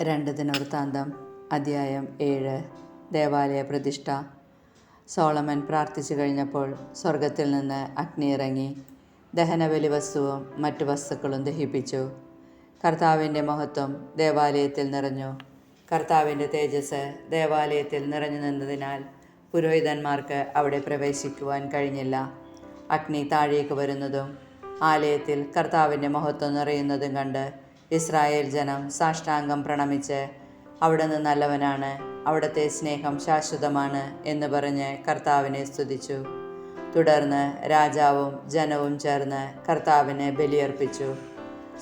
രണ്ട് ദിനവൃത്താന്തം അധ്യായം ഏഴ്. ദേവാലയ പ്രതിഷ്ഠ. സോളമൻ പ്രാർത്ഥിച്ചു കഴിഞ്ഞപ്പോൾ സ്വർഗത്തിൽ നിന്ന് അഗ്നി ഇറങ്ങി. ദഹനബലി വസ്തുവും മറ്റു വസ്തുക്കളും ദഹിപ്പിച്ചു. കർത്താവിന്റെ മഹത്വം ദേവാലയത്തിൽ നിറഞ്ഞു. കർത്താവിന്റെ തേജസ് ദേവാലയത്തിൽ നിറഞ്ഞു നിന്നതിനാൽ പുരോഹിതന്മാർക്ക് അവിടെ പ്രവേശിക്കുവാൻ കഴിഞ്ഞില്ല. അഗ്നി താഴേക്ക് വരുന്നതും ആലയത്തിൽ കർത്താവിന്റെ മഹത്വം നിറയുന്നതും കണ്ട് ഇസ്രായേൽ ജനം സാഷ്ടാംഗം പ്രണമിച്ച് അവിടുന്ന് നല്ലവനാണ് അവിടുത്തെ സ്നേഹം ശാശ്വതമാണ് എന്ന് പറഞ്ഞ് കർത്താവിനെ സ്തുതിച്ചു. തുടർന്ന് രാജാവും ജനവും ചേർന്ന് കർത്താവിനെ ബലിയർപ്പിച്ചു.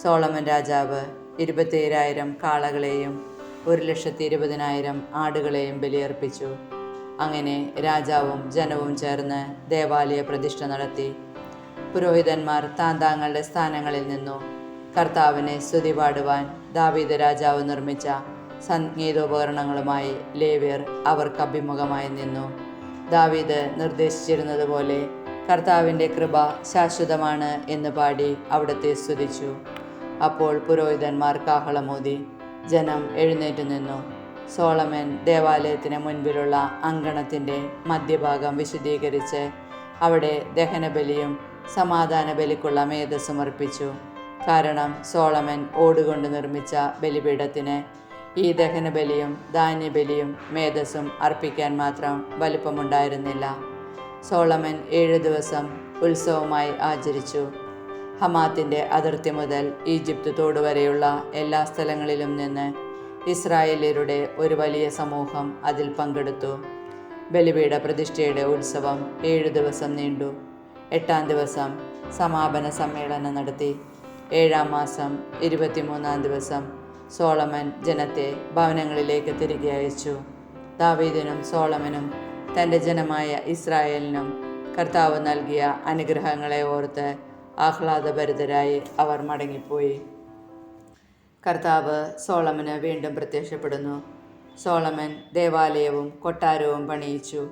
സോളമൻ രാജാവ് ഇരുപത്തിയേഴായിരം കാളകളെയും ഒരു ലക്ഷത്തി ഇരുപതിനായിരം ആടുകളെയും ബലിയർപ്പിച്ചു. അങ്ങനെ രാജാവും ജനവും ചേർന്ന് ദേവാലയ പ്രതിഷ്ഠ നടത്തി. പുരോഹിതന്മാർ താന്താങ്ങളുടെ സ്ഥാനങ്ങളിൽ നിന്നു കർത്താവിനെ സ്തുതി പാടുവാൻ ദാവീദ് രാജാവ് നിർമ്മിച്ച സംഗീതോപകരണങ്ങളുമായി ലേവ്യർ അവർക്ക് അഭിമുഖമായി നിന്നു. ദാവീദ് നിർദ്ദേശിച്ചിരുന്നതുപോലെ കർത്താവിന്റെ കൃപ ശാശ്വതമാണ് എന്ന് പാടി അവിടുത്തെ സ്തുതിച്ചു. അപ്പോൾ പുരോഹിതന്മാർ കാഹളമോതി ജനം എഴുന്നേറ്റ് നിന്നു. സോളമൻ ദേവാലയത്തിന് മുൻപിലുള്ള അങ്കണത്തിന്റെ മധ്യഭാഗം വിശദീകരിച്ച് അവിടെ ദഹനബലിയും സമാധാന ബലിക്കുള്ള മേധസ്സുമർപ്പിച്ചു സമർപ്പിച്ചു കാരണം സോളമൻ ഓടുകൊണ്ട് നിർമ്മിച്ച ബലിപീഠത്തിന് ഈ ദഹനബലിയും ധാന്യബലിയും മേധസ്സും അർപ്പിക്കാൻ മാത്രം വലുപ്പമുണ്ടായിരുന്നില്ല. സോളമൻ ഏഴു ദിവസം ഉത്സവമായി ആചരിച്ചു. ഹമാത്തിന്റെ അതിർത്തി മുതൽ ഈജിപ്ത് തോട് വരെയുള്ള എല്ലാ സ്ഥലങ്ങളിലും നിന്ന് ഇസ്രായേലിയരുടെ ഒരു വലിയ സമൂഹം അതിൽ പങ്കെടുത്തു. ബലിപീഠ പ്രതിഷ്ഠയുടെ ഉത്സവം ഏഴു ദിവസം നീണ്ടു. എട്ടാം ദിവസം സമാപന സമ്മേളനം നടത്തി. ഏഴാം മാസം ഇരുപത്തിമൂന്നാം ദിവസം സോളമൻ ജനത്തെ ഭവനങ്ങളിലേക്ക് തിരികെ അയച്ചു. ദാവീദിനും സോളമനും തന്റെ ജനമായ ഇസ്രായേലിനും കർത്താവ് നൽകിയ അനുഗ്രഹങ്ങളെ ഓർത്ത് ആഹ്ലാദഭരിതരായി അവർ മടങ്ങിപ്പോയി. കർത്താവ് സോളമന് വീണ്ടും പ്രത്യക്ഷപ്പെടുന്നു. സോളമൻ ദേവാലയവും കൊട്ടാരവും പണിയിച്ചു.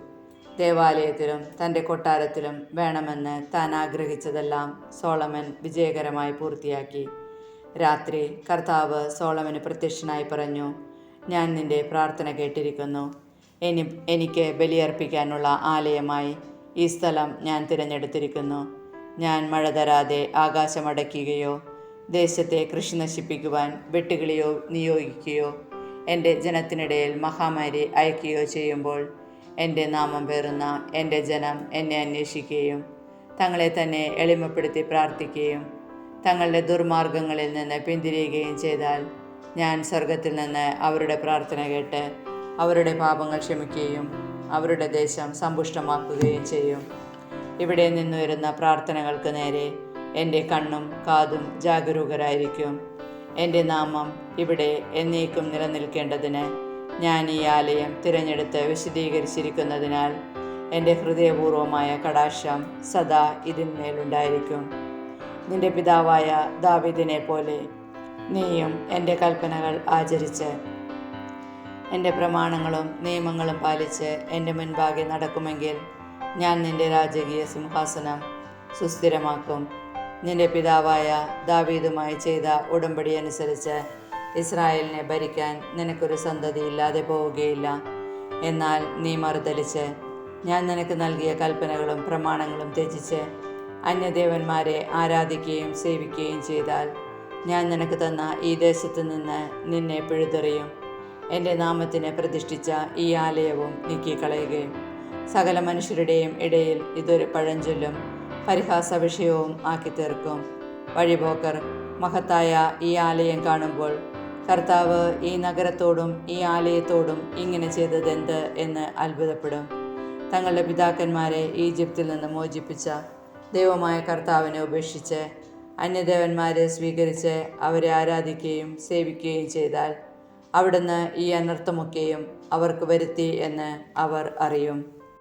ദേവാലയത്തിലും തന്റെ കൊട്ടാരത്തിലും വേണമെന്ന് താൻ ആഗ്രഹിച്ചതെല്ലാം സോളമൻ വിജയകരമായി പൂർത്തിയാക്കി. രാത്രി കർത്താവ് സോളമന് പ്രത്യക്ഷനായി പറഞ്ഞു ഞാൻ നിന്റെ പ്രാർത്ഥന കേട്ടിരിക്കുന്നു. എനി എനിക്ക് ബലിയർപ്പിക്കാനുള്ള ആലയമായി ഈ സ്ഥലം ഞാൻ തിരഞ്ഞെടുത്തിരിക്കുന്നു. ഞാൻ മഴ തരാതെ ആകാശമടയ്ക്കുകയോ ദേശത്തെ കൃഷി നശിപ്പിക്കുവാൻ വെട്ടുകിളിയോ നിയോഗിക്കുകയോ എന്റെ ജനത്തിനിടയിൽ മഹാമാരി അയക്കുകയോ ചെയ്യുമ്പോൾ എന്റെ നാമം പേറുന്ന എന്റെ ജനം എന്നെ അന്വേഷിക്കുകയും തങ്ങളെ തന്നെ എളിമപ്പെടുത്തി പ്രാർത്ഥിക്കുകയും തങ്ങളുടെ ദുർമാർഗങ്ങളിൽ നിന്ന് പിന്തിരിയുകയും ചെയ്താൽ ഞാൻ സ്വർഗത്തിൽ നിന്ന് അവരുടെ പ്രാർത്ഥന കേട്ട് അവരുടെ പാപങ്ങൾ ക്ഷമിക്കുകയും അവരുടെ ദേശം സമ്പുഷ്ടമാക്കുകയും ചെയ്യും. ഇവിടെ നിന്നുയരുന്ന പ്രാർത്ഥനകൾക്ക് നേരെ എന്റെ കണ്ണും കാതും ജാഗരൂകരായിരിക്കും. എന്റെ നാമം ഇവിടെ എന്നേക്കും നിലനിൽക്കേണ്ടതിന് ഞാൻ ഈ ആലയം തിരഞ്ഞെടുത്ത് വിശദീകരിച്ചിരിക്കുന്നതിനാൽ എന്റെ ഹൃദയപൂർവമായ കടാക്ഷം സദാ ഇതിന്മേലുണ്ടായിരിക്കും. നിന്റെ പിതാവായ ദാവിദിനെ പോലെ നീയും എന്റെ കൽപ്പനകൾ ആചരിച്ച് എന്റെ പ്രമാണങ്ങളും നിയമങ്ങളും പാലിച്ച് എന്റെ മുൻപാകെ നടക്കുമെങ്കിൽ ഞാൻ നിന്റെ രാജകീയ സിംഹാസനം സുസ്ഥിരമാക്കും. നിന്റെ പിതാവായ ദാവീദുമായി ചെയ്ത ഉടമ്പടി അനുസരിച്ച് ഇസ്രായേലിനെ ഭരിക്കാൻ നിനക്കൊരു സന്തതി ഇല്ലാതെ പോവുകയില്ല. എന്നാൽ നീ മറുതലിച്ച് ഞാൻ നിനക്ക് നൽകിയ കൽപ്പനകളും പ്രമാണങ്ങളും ത്യജിച്ച് അന്യദേവന്മാരെ ആരാധിക്കുകയും സേവിക്കുകയും ചെയ്താൽ ഞാൻ നിനക്ക് തന്ന ഈ ദേശത്ത് നിന്ന് നിന്നെ പിഴുതെറിയും. എന്റെ നാമത്തിനെ പ്രതിഷ്ഠിച്ച ഈ ആലയവും നീക്കിക്കളയുകയും സകല മനുഷ്യരുടെയും ഇടയിൽ ഇതൊരു പഴഞ്ചൊല്ലും പരിഹാസ വിഷയവും ആക്കി തീർക്കും വഴിപോക്കർ മഹത്തായ ഈ ആലയം കാണുമ്പോൾ കർത്താവ് ഈ നഗരത്തോടും ഈ ആലയത്തോടും ഇങ്ങനെ ചെയ്തതെന്ത് എന്ന് അത്ഭുതപ്പെടും. തങ്ങളുടെ പിതാക്കന്മാരെ ഈജിപ്തിൽ നിന്ന് മോചിപ്പിച്ച ദൈവമായ കർത്താവിനെ ഉപേക്ഷിച്ച് അന്യദേവന്മാരെ സ്വീകരിച്ച് അവരെ ആരാധിക്കുകയും സേവിക്കുകയും ചെയ്താൽ അവിടുന്ന് ഈ അനർത്ഥമൊക്കെയും അവർക്ക് വരുത്തി എന്ന് അവർ അറിയും.